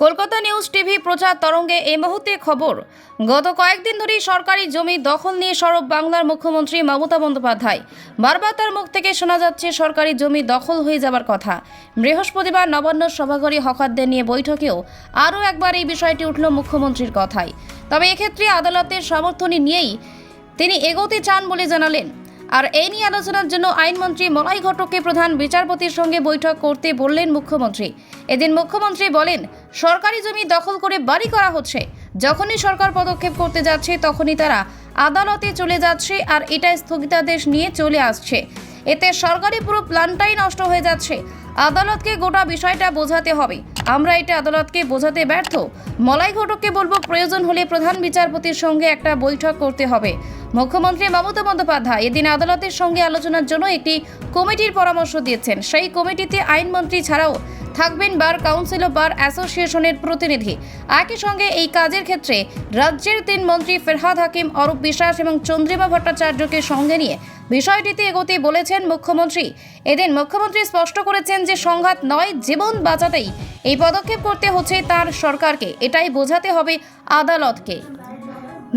Kolkata news TV প্রচার তরঙ্গে এই মুহূর্তে খবর। গত কয়েকদিন ধরেই সরকারি জমি দখল নিয়ে সরব বাংলার মুখ্যমন্ত্রী মমতা বন্দ্যোপাধ্যায়। বারবার তার মুখ থেকে শোনা যাচ্ছে, সরকারি জমি দখল হয়ে যাবার কথা। বৃহস্পতিবার নবান্ন সভাঘরে হকারদের নিয়ে বৈঠকেও আরও একবার এই বিষয়টি উঠল মুখ্যমন্ত্রীর কথায়। তবে এক্ষেত্রে আদালতের সমর্থনই নিয়েই তিনি এগোতে চান বলে জানালেন আর এই নিয়ে আলোচনার জন্য আইনমন্ত্রী মলাই ঘটককে প্রধান বিচারপতির সঙ্গে বৈঠক করতে বললেন মুখ্যমন্ত্রী। এদিন মুখ্যমন্ত্রী বলেন, সরকারি জমি দখল করে বাড়ি করা হচ্ছে। যখনই সরকার পদক্ষেপ করতে যাচ্ছে, তখনই তারা আদালতে চলে যাচ্ছে আর এটা স্থগিতাদেশ নিয়ে চলে আসছে। এতে সরকারি পুরো প্ল্যানটাই নষ্ট হয়ে যাচ্ছে। আদালতকে গোটা বিষয়টা বোঝাতে হবে। আমরা এটা আদালতকে বোঝাতে ব্যর্থ। মলাই ঘটককে বলব, প্রয়োজন হলে প্রধান বিচারপতির সঙ্গে একটা বৈঠক করতে হবে। মুখ্যমন্ত্রী মমতা বন্দ্যোপাধ্যায় এদিন আদালতের সঙ্গে আলোচনার জন্য একটি কমিটির পরামর্শ দিয়েছেন। সেই কমিটিতে আইনমন্ত্রী ছাড়াও থাকবেন বার কাউন্সিল অফ বার অ্যাসোসিয়েশনের প্রতিনিধি। একই সঙ্গে এই কাজের ক্ষেত্রে রাজ্যের তিন মন্ত্রী ফেরহাদ হাকিম, অরূপ বিশ্বাস এবং চন্দ্রিমা ভট্টাচার্যকে সঙ্গে নিয়ে বিষয়টিতে এগোতে বলেছেন মুখ্যমন্ত্রী। এদিন মুখ্যমন্ত্রী স্পষ্ট করেছেন যে সংঘাত নয়, জীবন বাঁচাতেই এই পদক্ষেপ করতে হচ্ছে তার সরকারকে। এটাই বোঝাতে হবে আদালতকে।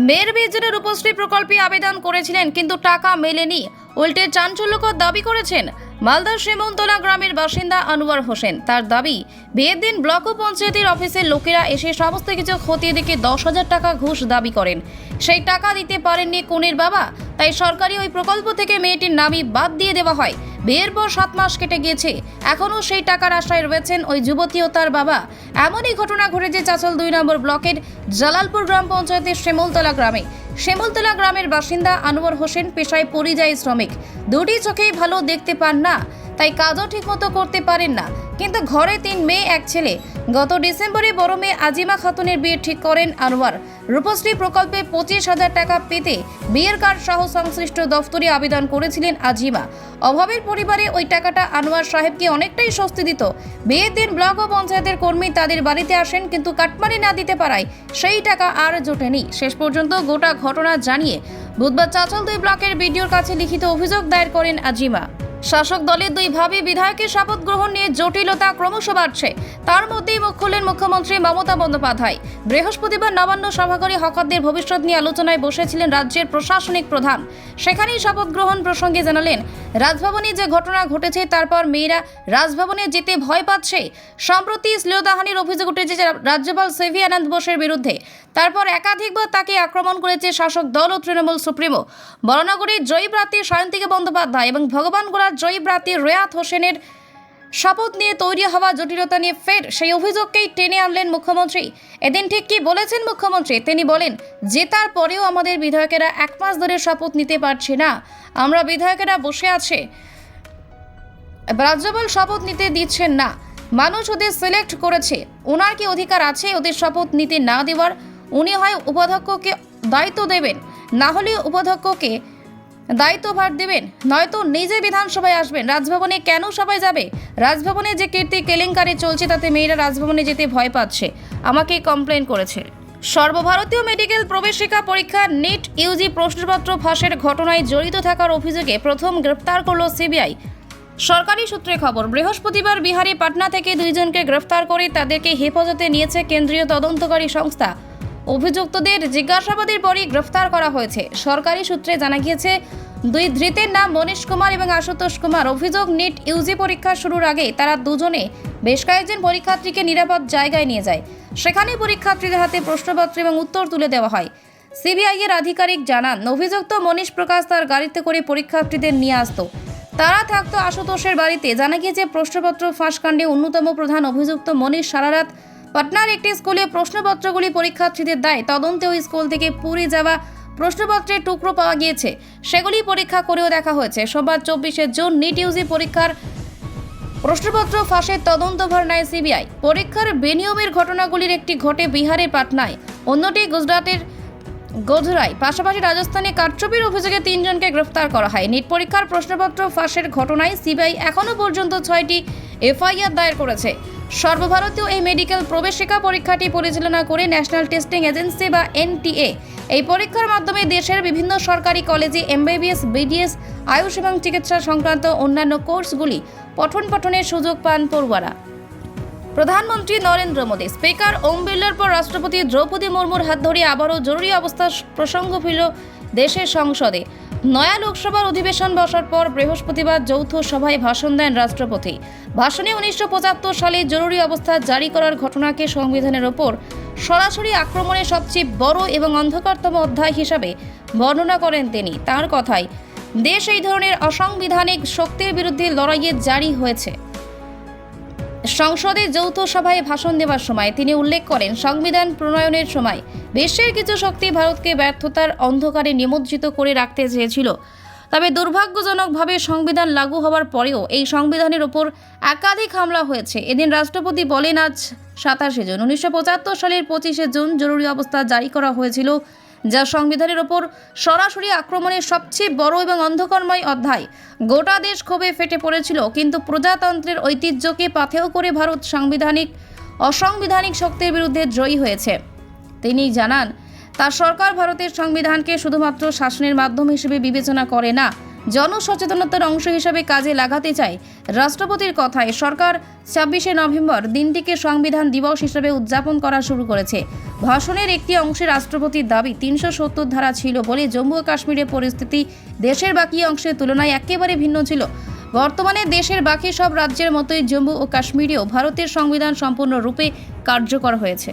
মেয়ের বিয়ের রূপশ্রী প্রকল্পে আবেদন করেছিলেন, কিন্তু টাকা মেলেনি। উল্টে চাঞ্চল্যকর দাবি করেছেন মালদার শ্রীমন্তলা গ্রামের বাসিন্দা আনোয়ার হোসেন। তার দাবি, বিয়ের দিন ব্লক ও পঞ্চায়েতের অফিসের লোকেরা এসে সমস্ত কিছু খতিয়ে দেখে দশ হাজার টাকা ঘুষ দাবি করেন। সেই টাকা দিতে পারেননি কনের বাবা, তাই সরকারি ওই প্রকল্প থেকে মেয়েটির নামই বাদ দিয়ে দেওয়া হয়। বিয়ের পর সাত মাস কেটে গিয়েছে, এখনও সেই টাকার আশায় রয়েছেন ওই যুবতী ও তার বাবা। এমনই ঘটনা ঘটেছে চাচল দুই নম্বর ব্লকের জালালপুর গ্রাম পঞ্চায়েতের শ্যামলতলা গ্রামে। শ্যামলতলা গ্রামের বাসিন্দা আনোয়ার হোসেন পেশায় পরিযায়ী শ্রমিক। দুটি চোখেই ভালো দেখতে পান না, তাই কাজও ঠিকমতো করতে পারেন না। কিন্তু ঘরে তিন মেয়ে, এক ছেলে। গত ডিসেম্বরে বড় মেয়ে আজিমা খাতুনের বিয়ে ঠিক করেন আনোয়ার। রূপশ্রী প্রকল্পে পঁচিশ হাজার টাকা পেতে বিয়ের কার্ড সহ সংশ্লিষ্ট দফতরে আবেদন করেছিলেন আজিমা। অভাবের পরিবারে ওই টাকাটা আনোয়ার সাহেবকে অনেকটাই স্বস্তি দিত। বিয়ের দিন ব্লক ও পঞ্চায়েতের কর্মী তাদের বাড়িতে আসেন, কিন্তু কাটমানি না দিতে পারায় সেই টাকা আর জোটেনি। শেষ পর্যন্ত গোটা ঘটনা জানিয়ে বুধবার চাচল দুই ব্লকের বিডিওর কাছে লিখিত অভিযোগ দায়ের করেন আজিমা। শাসক দলের দুই ভাবি বিধায়কের শপথ গ্রহণ নিয়ে জটিলতা ক্রমশ বাড়ছে। তার মধ্যেই মুখ খুললেন মুখ্যমন্ত্রী মমতা বন্দ্যোপাধ্যায়। বৃহস্পতিবার নবান্ন সভাঘরে হকারদের ভবিষ্যৎ নিয়ে আলোচনায় বসেছিলেন রাজ্যের প্রশাসনিক প্রধান। সেখানেই শপথ গ্রহণ প্রসঙ্গে জানালেন, রাজভবনে যে ঘটনা ঘটেছে তারপর মেয়েরা রাজভবনে যেতে ভয় পাচ্ছে। সম্প্রতি শ্লীলতাহানির অভিযোগ উঠেছে রাজ্যপাল সেভি আনন্দ বোসের বিরুদ্ধে। তারপর একাধিকবার তাকে আক্রমণ করেছে শাসক দল ও তৃণমূল সুপ্রিমো। বরানগরীর জয়ী প্রার্থী সায়ন্তিকা বন্দ্যোপাধ্যায় এবং ভগবান ভগবানগোড়ার জয়ী রেয়াত হোসেনের শপথ নিয়ে তৈরি হওয়া জটিলতা নিয়ে ফের সেই অভিযোগকেই টেনে আনলেন মুখ্যমন্ত্রী। এদিন ঠিক কি বলেছেন মুখ্যমন্ত্রী? তিনি বলেন, জেতার পরেও আমাদের বিধায়কেরা এক মাস ধরে শপথ নিতে পারছে না। আমরা বিধায়কেরা বসে আছে। রাজ্যপাল শপথ নিতে দিচ্ছেন না। মানুষ ওদের সিলেক্ট করেছে। ওনার কি অধিকার আছে ওদের শপথ নিতে না দেওয়ার? উনি হয় উপাধ্যক্ষকে দায়িত্ব দেবেন, না হলে উপাধ্যক্ষকে দায়িত্বভার দেবেন। নয়তো নিজে বিধানসভায় আসবেন। রাজভবনে কেন সবাই যাবে? রাজভবনে যে কীর্তি কেলেঙ্কারি চলছে, তাতে মেয়েরা রাজভবনে যেতে ভয় পাচ্ছে। আমাকে কমপ্লেন করেছে। সর্বভারতীয় মেডিকেল প্রবেশিকা পরীক্ষা, নিট, ইউজি প্রশ্নপত্র ফাঁসের ঘটনায় জড়িত থাকার অভিযোগে প্রথম গ্রেপ্তার করল সিবিআই। সরকারি সূত্রে খবর, বৃহস্পতিবার বিহারি পাটনা থেকে দুইজনকে গ্রেফতার করে তাদেরকে হেফাজতে নিয়েছে কেন্দ্রীয় তদন্তকারী সংস্থা। অভিযুক্তদের জিজ্ঞাসাবাদের পরই গ্রেফতার করা হয়েছে। সরকারি সূত্রে জানা গিয়েছে, দুই ধৃতের নাম মনীশ কুমার এবং আশুতোষ কুমার। অভিযোগ, নিট ইউজি পরীক্ষা শুরুর আগে তারা দুজনে বেশ কয়েকজন পরীক্ষার্থীকে নিরাপদ জায়গায় নিয়ে যায়। সেখানে পরীক্ষার্থীদের হাতে প্রশ্নপত্র এবং উত্তর তুলে দেওয়া হয়। সিবিআই এর আধিকারিক জানান, অভিযুক্ত মনীশ প্রকাশ তার গাড়িতে করে পরীক্ষার্থীদের নিয়ে আসতো। তারা থাকতো আশুতোষের বাড়িতে। জানা গিয়েছে, প্রশ্নপত্র ফাঁসকাণ্ডে অন্যতম প্রধান অভিযুক্ত মনীষ সারারাত পাটনার একটি স্কুলে প্রশ্নপত্রগুলি পরীক্ষার্থীদের দেয়। তদন্তে ওই স্কুল থেকে পুড়ে যাওয়া প্রশ্নপত্রের টুকরো পাওয়া গিয়েছে। সেগুলি পরীক্ষা করেও দেখা হয়েছে। সোমবার চব্বিশে জুন নিট ইউজি পরীক্ষার প্রশ্নপত্র ফাঁসের তদন্তভার নেয় সিবিআই। পরীক্ষার বেনিয়মের ঘটনাগুলির একটি ঘটে বিহারের পাটনায়। অন্যটি গুজরাটের গোধরায়। পাশাপাশি রাজস্থানে কারচুপির অভিযোগে তিনজনকে গ্রেফতার করা হয়। নিট পরীক্ষার প্রশ্নপত্র ফাঁসের ঘটনায় সিবিআই এখনও পর্যন্ত ছয়টি এফআইআর দায়ের করেছে। সর্বভারতীয় এই মেডিকেল প্রবেশিকা পরীক্ষাটি পরিচালনা করে ন্যাশনাল টেস্টিং এজেন্সি বা এনটিএ। এই পরীক্ষার মাধ্যমে দেশের বিভিন্ন সরকারি কলেজে এমবিবিএস, বিডিএস, আয়ুষ এবং চিকিৎসা সংক্রান্ত অন্যান্য কোর্সগুলি পঠন পাঠনের সুযোগ পান পড়ুয়ারা প্রধানমন্ত্রী নরেন্দ্র মোদী, স্পিকার ওম বিড়লার পর রাষ্ট্রপতি দ্রৌপদী মুর্মুর হাত ধরে আবারও জরুরি অবস্থার প্রসঙ্গ ফিরল দেশের সংসদে। নয়া লোকসভার অধিবেশন বসার পর বৃহস্পতিবার যৌথ সভায় ভাষণ দেন রাষ্ট্রপতি। ভাষণে উনিশশো পঁচাত্তর সালে জরুরি অবস্থা জারি করার ঘটনাকে সংবিধানের ওপর সরাসরি আক্রমণের সবচেয়ে বড় এবং অন্ধকারতম অধ্যায় হিসাবে বর্ণনা করেন তিনি। তার কথায়, দেশ এই ধরনের অসাংবিধানিক শক্তির বিরুদ্ধে লড়াইয়ে জারি হয়েছে। সংসদে যৌথ সভায় ভাষণ দেওয়ার সময় তিনি উল্লেখ করেন, সংবিধান প্রণয়নের সময় বিশ্বের কিছু শক্তি ভারতকে ব্যর্থতার অন্ধকারে নিমজ্জিত করে রাখতে চেয়েছিল। তবে দুর্ভাগ্যজনকভাবে সংবিধান লাগু হওয়ার পরেও এই সংবিধানের ওপর একাধিক হামলা হয়েছে। এদিন রাষ্ট্রপতি বলেন, আজ সাতাশে জুন, উনিশশো পঁচাত্তর সালের পঁচিশে জুন জরুরি অবস্থা জারি করা হয়েছিল যা সংবিধানের ওপর সরাসরি আক্রমণের সবচেয়ে বড় এবং অন্ধকারময় অধ্যায়। গোটা দেশ ক্ষোভে ফেটে পড়েছিল, কিন্তু প্রজাতন্ত্রের ঐতিহ্যকে পাথেও করে ভারত সাংবিধানিক, অসাংবিধানিক শক্তির বিরুদ্ধে জয়ী হয়েছে। তিনি জানান তার সরকার ভারতের সংবিধানকে শুধুমাত্র শাসনের মাধ্যম হিসেবে বিবেচনা করে না জনসচেতনতার অংশ হিসাবে কাজে লাগাতে চায় রাষ্ট্রপতির কথায় সরকার ছাব্বিশে নভেম্বর দিনটিকে সংবিধান দিবস হিসেবে উদযাপন করা শুরু করেছে। ভাষণের একটি অংশে রাষ্ট্রপতির দাবি, তিনশো সত্তর ধারা ছিল বলে জম্মু ও কাশ্মীরের পরিস্থিতি দেশের বাকি অংশের তুলনায় একেবারে ভিন্ন ছিল। বর্তমানে দেশের বাকি সব রাজ্যের মতোই জম্মু ও কাশ্মীরেও ভারতের সংবিধান সম্পূর্ণরূপে কার্যকর হয়েছে।